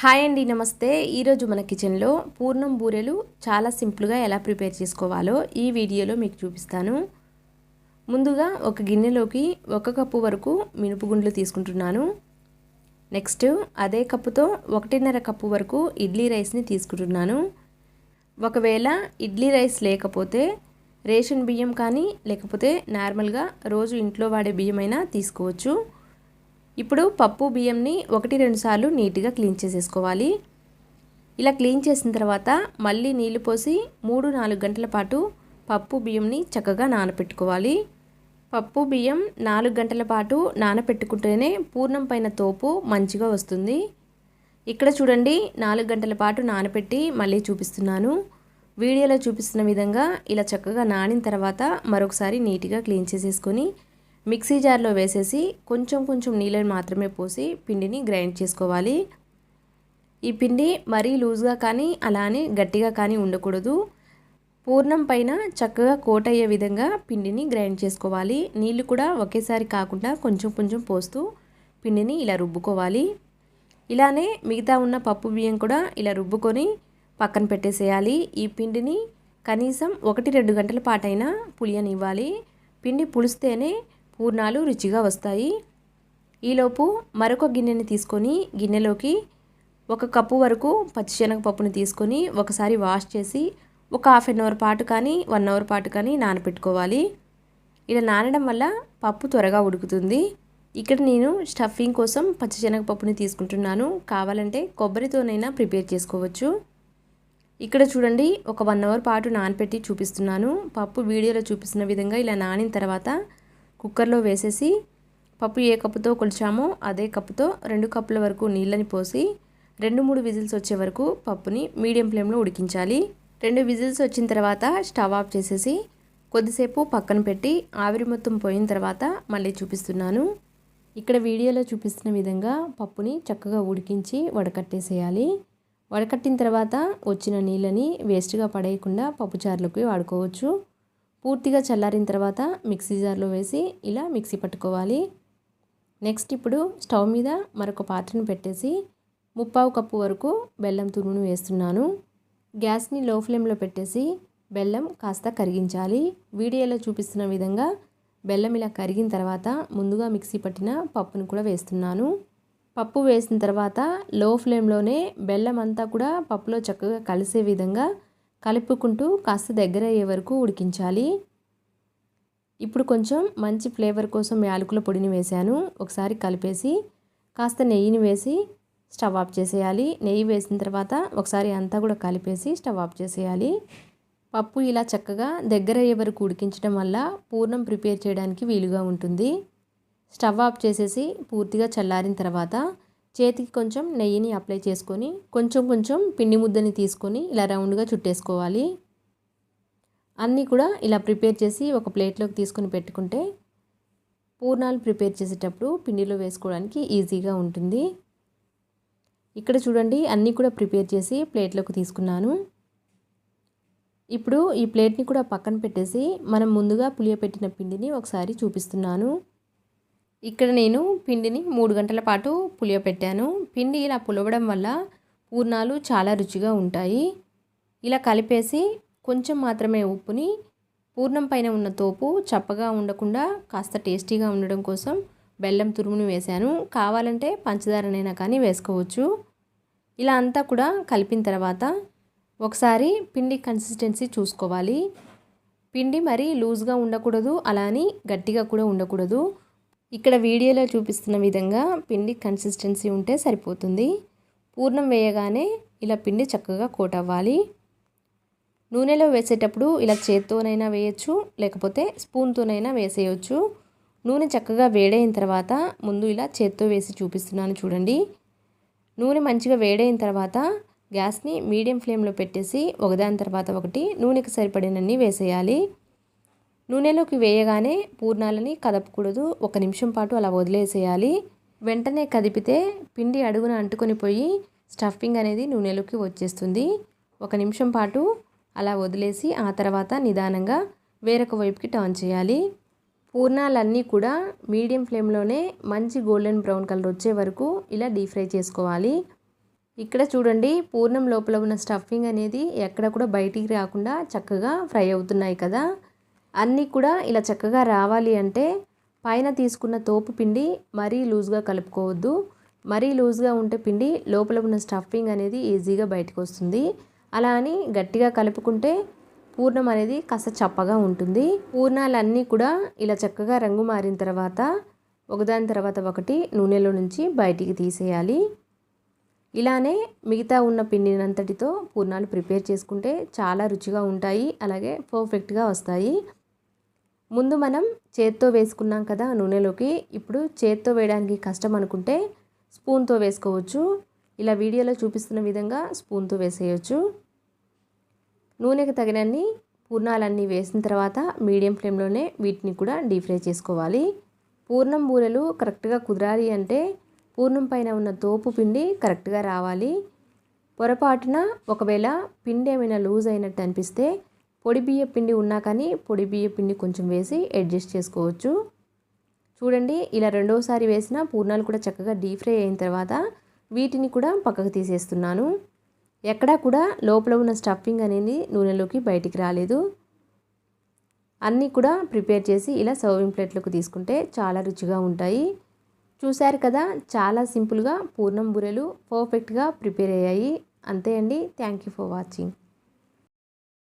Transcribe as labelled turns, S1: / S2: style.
S1: Hi అండి నమస్తే. ఈరోజు మన కిచెన్లో పూర్ణం బూరెలు చాలా సింపుల్గా ఎలా ప్రిపేర్ చేసుకోవాలో ఈ వీడియోలో మీకు చూపిస్తాను. ముందుగా ఒక గిన్నెలోకి ఒక కప్పు వరకు మినుపుగుండ్లు తీసుకుంటున్నాను. నెక్స్ట్ అదే కప్పుతో ఒకటిన్నర కప్పు వరకు ఇడ్లీ రైస్ని తీసుకుంటున్నాను. ఒకవేళ ఇడ్లీ రైస్ లేకపోతే రేషన్ బియ్యం కానీ లేకపోతే నార్మల్గా రోజు ఇంట్లో వాడే బియ్యమైనా తీసుకోవచ్చు. ఇప్పుడు పప్పు బియ్యంని ఒకటి రెండు సార్లు నీట్గా క్లీన్ చేసేసుకోవాలి. ఇలా క్లీన్ చేసిన తర్వాత మళ్ళీ నీళ్ళు పోసి మూడు నాలుగు గంటల పాటు పప్పు బియ్యంని చక్కగా నానపెట్టుకోవాలి. పప్పు బియ్యం నాలుగు గంటల పాటు నానపెట్టుకుంటేనే పూర్ణం పైన తోపు మంచిగా వస్తుంది. ఇక్కడ చూడండి నాలుగు గంటల పాటు నానపెట్టి మళ్ళీ చూపిస్తున్నాను. వీడియోలో చూపిస్తున్న విధంగా ఇలా చక్కగా నానిన తర్వాత మరొకసారి నీట్గా క్లీన్ చేసేసుకొని మిక్సీ జార్లో వేసేసి కొంచెం కొంచెం నీళ్ళని మాత్రమే పోసి పిండిని గ్రైండ్ చేసుకోవాలి. ఈ పిండి మరీ లూజ్గా కానీ అలానే గట్టిగా కానీ ఉండకూడదు. పూర్ణం పైన చక్కగా కోట్ అయ్యే విధంగా పిండిని గ్రైండ్ చేసుకోవాలి. నీళ్ళు కూడా ఒకేసారి కాకుండా కొంచెం కొంచెం పోస్తూ పిండిని ఇలా రుబ్బుకోవాలి. ఇలానే మిగతా ఉన్న పప్పు బియ్యం కూడా ఇలా రుబ్బుకొని పక్కన పెట్టేసేయాలి. ఈ పిండిని కనీసం ఒకటి రెండు గంటల పాటైనా పులియనివ్వాలి. పిండి పులిస్తేనే పూర్ణాలు రుచిగా వస్తాయి. ఈలోపు మరొక గిన్నెని తీసుకొని గిన్నెలోకి ఒక కప్పు వరకు పచ్చిశనగపప్పుని తీసుకొని ఒకసారి వాష్ చేసి ఒక హాఫ్ అన్ అవర్ పాటు కానీ వన్ అవర్ పాటు కానీ నానపెట్టుకోవాలి. ఇలా నానడం వల్ల పప్పు త్వరగా ఉడుకుతుంది. ఇక్కడ నేను స్టఫింగ్ కోసం పచ్చిశనగపప్పుని తీసుకుంటున్నాను. కావాలంటే కొబ్బరితోనైనా ప్రిపేర్ చేసుకోవచ్చు. ఇక్కడ చూడండి ఒక వన్ అవర్ పాటు నానపెట్టి చూపిస్తున్నాను. పప్పు వీడియోలో చూపిస్తున్న విధంగా ఇలా నానిన తర్వాత కుక్కర్లో వేసేసి పప్పు ఏ కప్పుతో కొలిచామో అదే కప్పుతో రెండు కప్పుల వరకు నీళ్ళని పోసి రెండు మూడు విజిల్స్ వచ్చే వరకు పప్పుని మీడియం ఫ్లేమ్లో ఉడికించాలి. రెండు విజిల్స్ వచ్చిన తర్వాత స్టవ్ ఆఫ్ చేసేసి కొద్దిసేపు పక్కన పెట్టి ఆవిరి మొత్తం పోయిన తర్వాత మళ్ళీ చూపిస్తున్నాను. ఇక్కడ వీడియోలో చూపిస్తున్న విధంగా పప్పుని చక్కగా ఉడికించి వడకట్టేసేయాలి. వడకట్టిన తర్వాత వచ్చిన నీళ్ళని వేస్ట్గా పడేయకుండా పప్పుచారులకు వాడుకోవచ్చు. పూర్తిగా చల్లారిన తర్వాత మిక్సీ జార్లో వేసి ఇలా మిక్సీ పట్టుకోవాలి. నెక్స్ట్ ఇప్పుడు స్టవ్ మీద మరొక పాత్రను పెట్టేసి ముప్పావు కప్పు వరకు బెల్లం తురుమును వేస్తున్నాను. గ్యాస్ని లో ఫ్లేమ్లో పెట్టేసి బెల్లం కాస్త కరిగించాలి. వీడియోలో చూపిస్తున్న విధంగా బెల్లం ఇలా కరిగిన తర్వాత ముందుగా మిక్సీ పట్టిన పప్పును కూడా వేస్తున్నాను. పప్పు వేసిన తర్వాత లో ఫ్లేమ్లోనే బెల్లం అంతా కూడా పప్పులో చక్కగా కలిసే విధంగా కలుపుకుంటూ కాస్త దగ్గర అయ్యే వరకు ఉడికించాలి. ఇప్పుడు కొంచెం మంచి ఫ్లేవర్ కోసం యాలకుల పొడిని వేశాను. ఒకసారి కలిపేసి కాస్త నెయ్యిని వేసి స్టవ్ ఆఫ్ చేసేయాలి. నెయ్యి వేసిన తర్వాత ఒకసారి అంతా కూడా కలిపేసి స్టవ్ ఆఫ్ చేసేయాలి. పప్పు ఇలా చక్కగా దగ్గర అయ్యే వరకు ఉడికించడం వల్ల పూర్ణం ప్రిపేర్ చేయడానికి వీలుగా ఉంటుంది. స్టవ్ ఆఫ్ చేసేసి పూర్తిగా చల్లారిన తర్వాత చేతికి కొంచెం నెయ్యిని అప్లై చేసుకొని కొంచెం కొంచెం పిండి ముద్దని తీసుకొని ఇలా రౌండ్గా చుట్టేసుకోవాలి. అన్నీ కూడా ఇలా ప్రిపేర్ చేసి ఒక ప్లేట్లోకి తీసుకొని పెట్టుకుంటే పూర్ణాలు ప్రిపేర్ చేసేటప్పుడు పిండిలో వేసుకోవడానికి ఈజీగా ఉంటుంది. ఇక్కడ చూడండి అన్నీ కూడా ప్రిపేర్ చేసి ప్లేట్లోకి తీసుకున్నాను. ఇప్పుడు ఈ ప్లేట్ని కూడా పక్కన పెట్టేసి మనం ముందుగా పులియపెట్టిన పిండిని ఒకసారి చూపిస్తున్నాను. ఇక్కడ నేను పిండిని మూడు గంటల పాటు పులియపెట్టాను పిండి ఇలా పులవడం వల్ల పూర్ణాలు చాలా రుచిగా ఉంటాయి. ఇలా కలిపేసి కొంచెం మాత్రమే ఉప్పుని పూర్ణం పైన ఉన్న తోపు చప్పగా ఉండకుండా కాస్త టేస్టీగా ఉండడం కోసం బెల్లం తురుమును వేశాను. కావాలంటే పంచదారనైనా కానీ వేసుకోవచ్చు. ఇలా అంతా కూడా కలిపిన తర్వాత ఒకసారి పిండి కన్సిస్టెన్సీ చూసుకోవాలి. పిండి మరీ లూజ్గా ఉండకూడదు అలాని గట్టిగా కూడా ఉండకూడదు. ఇక్కడ వీడియోలో చూపిస్తున్న విధంగా పిండి కన్సిస్టెన్సీ ఉంటే సరిపోతుంది. పూర్ణం వేయగానే ఇలా పిండి చక్కగా కోట్ అవ్వాలి. నూనెలో వేసేటప్పుడు ఇలా చేత్తోనైనా వేయచ్చు లేకపోతే స్పూన్తోనైనా వేసేయచ్చు. నూనె చక్కగా వేడైన తర్వాత ముందు ఇలా చేత్తో వేసి చూపిస్తున్నాను చూడండి. నూనె మంచిగా వేడైన తర్వాత గ్యాస్ని మీడియం ఫ్లేమ్లో పెట్టేసి ఒకదాని తర్వాత ఒకటి నూనెకి సరిపడినన్ని వేసేయాలి. నూనెలోకి వేయగానే పూర్ణాలని కదపకూడదు. ఒక నిమిషం పాటు అలా వదిలేసేయాలి. వెంటనే కదిపితే పిండి అడుగున అంటుకొని పోయి స్టఫింగ్ అనేది నూనెలోకి వచ్చేస్తుంది. ఒక నిమిషం పాటు అలా వదిలేసి ఆ తర్వాత నిదానంగా వేరొక వైపుకి టర్న్ చేయాలి. పూర్ణాలన్నీ కూడా మీడియం ఫ్లేమ్లోనే మంచి గోల్డెన్ బ్రౌన్ కలర్ వచ్చే వరకు ఇలా డీప్ ఫ్రై చేసుకోవాలి. ఇక్కడ చూడండి పూర్ణం లోపల ఉన్న స్టఫింగ్ అనేది ఎక్కడ కూడా బయటికి రాకుండా చక్కగా ఫ్రై అవుతున్నాయి కదా. అన్నీ కూడా ఇలా చక్కగా రావాలి అంటే పైన తీసుకున్న తోపు పిండి మరీ లూజ్గా కలుపుకోవద్దు. మరీ లూజ్గా ఉంటే పిండి లోపల ఉన్న స్టఫింగ్ అనేది ఈజీగా బయటకు వస్తుంది. అలా అని గట్టిగా కలుపుకుంటే పూర్ణం అనేది కాస్త చప్పగా ఉంటుంది. పూర్ణాలన్నీ కూడా ఇలా చక్కగా రంగు మారిన తర్వాత ఒకదాని తర్వాత ఒకటి నూనెలో నుంచి బయటికి తీసేయాలి. ఇలానే మిగతా ఉన్న పిండినంతటితో పూర్ణాలు ప్రిపేర్ చేసుకుంటే చాలా రుచిగా ఉంటాయి. అలాగే పర్ఫెక్ట్గా వస్తాయి. ముందు మనం చేత్తో వేసుకున్నాం కదా నూనెలోకి ఇప్పుడు చేత్తో వేయడానికి కష్టం అనుకుంటే స్పూన్తో వేసుకోవచ్చు. ఇలా వీడియోలో చూపిస్తున్న విధంగా స్పూన్తో వేసేయచ్చు. నూనెకి తగినన్ని పూర్ణాలన్నీ వేసిన తర్వాత మీడియం ఫ్లేమ్లోనే వీటిని కూడా డీప్ ఫ్రై చేసుకోవాలి. పూర్ణం బూరెలు కరెక్ట్గా కుదరాలి అంటే పూర్ణం పైన ఉన్న తోపు పిండి కరెక్ట్గా రావాలి. పొరపాటున ఒకవేళ పిండి ఏమైనా లూజ్ అయినట్టు అనిపిస్తే పొడి బియ్య పిండి ఉన్నా కానీ పొడి బియ్య పిండి కొంచెం వేసి అడ్జస్ట్ చేసుకోవచ్చు. చూడండి ఇలా రెండోసారి వేసిన పూర్ణాలు కూడా చక్కగా డీప్ ఫ్రై అయిన తర్వాత వీటిని కూడా పక్కకు తీసేస్తున్నాను. ఎక్కడా కూడా లోపల ఉన్న స్టఫింగ్ అనేది నూనెలోకి బయటికి రాలేదు. అన్నీ కూడా ప్రిపేర్ చేసి ఇలా సర్వింగ్ ప్లేట్లోకి తీసుకుంటే చాలా రుచిగా ఉంటాయి. చూశారు కదా చాలా సింపుల్గా పూర్ణం బూరెలు పర్ఫెక్ట్గా ప్రిపేర్ అయ్యాయి. అంతే అండి. Thank you for watching.